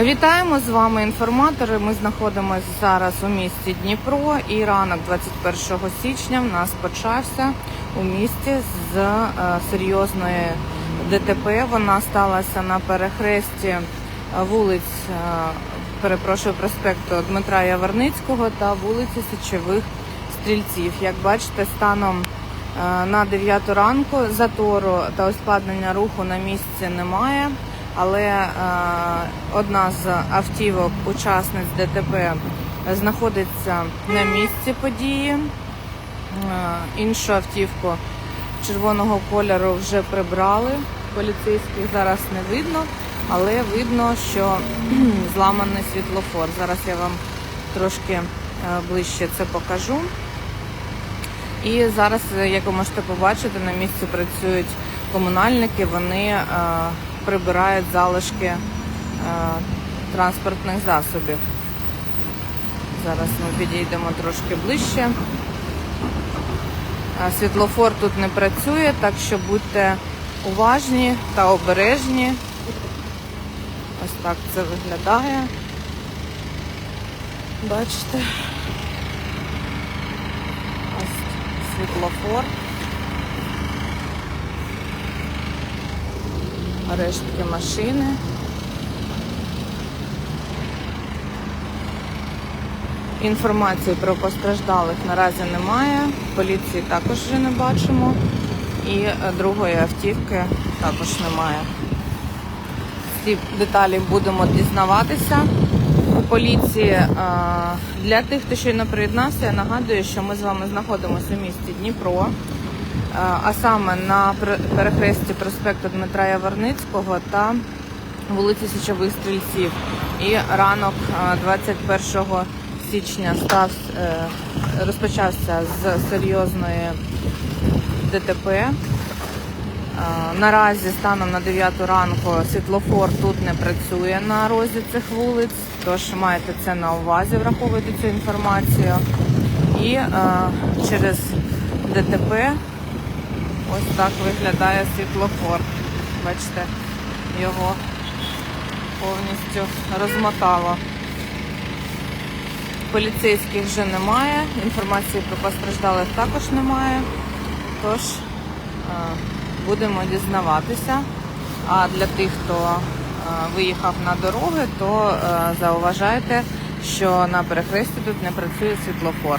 Вітаємо з вами інформатори. Ми знаходимося зараз у місті Дніпро і ранок 21 січня в нас почався у місті з е, серйозної ДТП. Вона сталася на перехресті е, вулиць, е, перепрошую, проспекту Дмитра Яворницького та вулиці Січових Стрільців. Як бачите, станом на 9 ранку затору та ускладнення руху на місці немає. Але е, одна з автівок, учасниць ДТП, знаходиться на місці події. Е, іншу автівку червоного кольору вже прибрали. Поліцейських зараз не видно, але видно, що зламаний світлофор. Зараз я вам трошки е, ближче це покажу. І зараз, як ви можете побачити, на місці працюють комунальники, вони прибирають залишки е, транспортних засобів. Зараз ми підійдемо трошки ближче. Е, Світлофор тут не працює, так що будьте уважні та обережні. Ось так це виглядає. Бачите? Ось світлофор. Рештки машини. Інформації про постраждалих наразі немає. Поліції також вже не бачимо. І е, другої автівки також немає. Ці деталі будемо дізнаватися у поліції. Е, Для тих, хто щойно приєднався, я нагадую, що ми з вами знаходимося у місті Дніпро, а саме на пер- перехресті проспекту Дмитра Яворницького та вулиці Січових Стрільців. І ранок е, 21 січня став, е, розпочався з серйозної ДТП. Е, Наразі станом на 9 ранку світлофор тут не працює на розі цих вулиць, тож маєте це на увазі, враховуйте цю інформацію. І е, через ДТП ось так виглядає світлофор. Бачите, його повністю розмотало. Поліцейських вже немає, інформації про постраждалих також немає. Тож е, будемо дізнаватися. А для тих, хто е, виїхав на дороги, то е, зауважайте, що на перехресті тут не працює світлофор.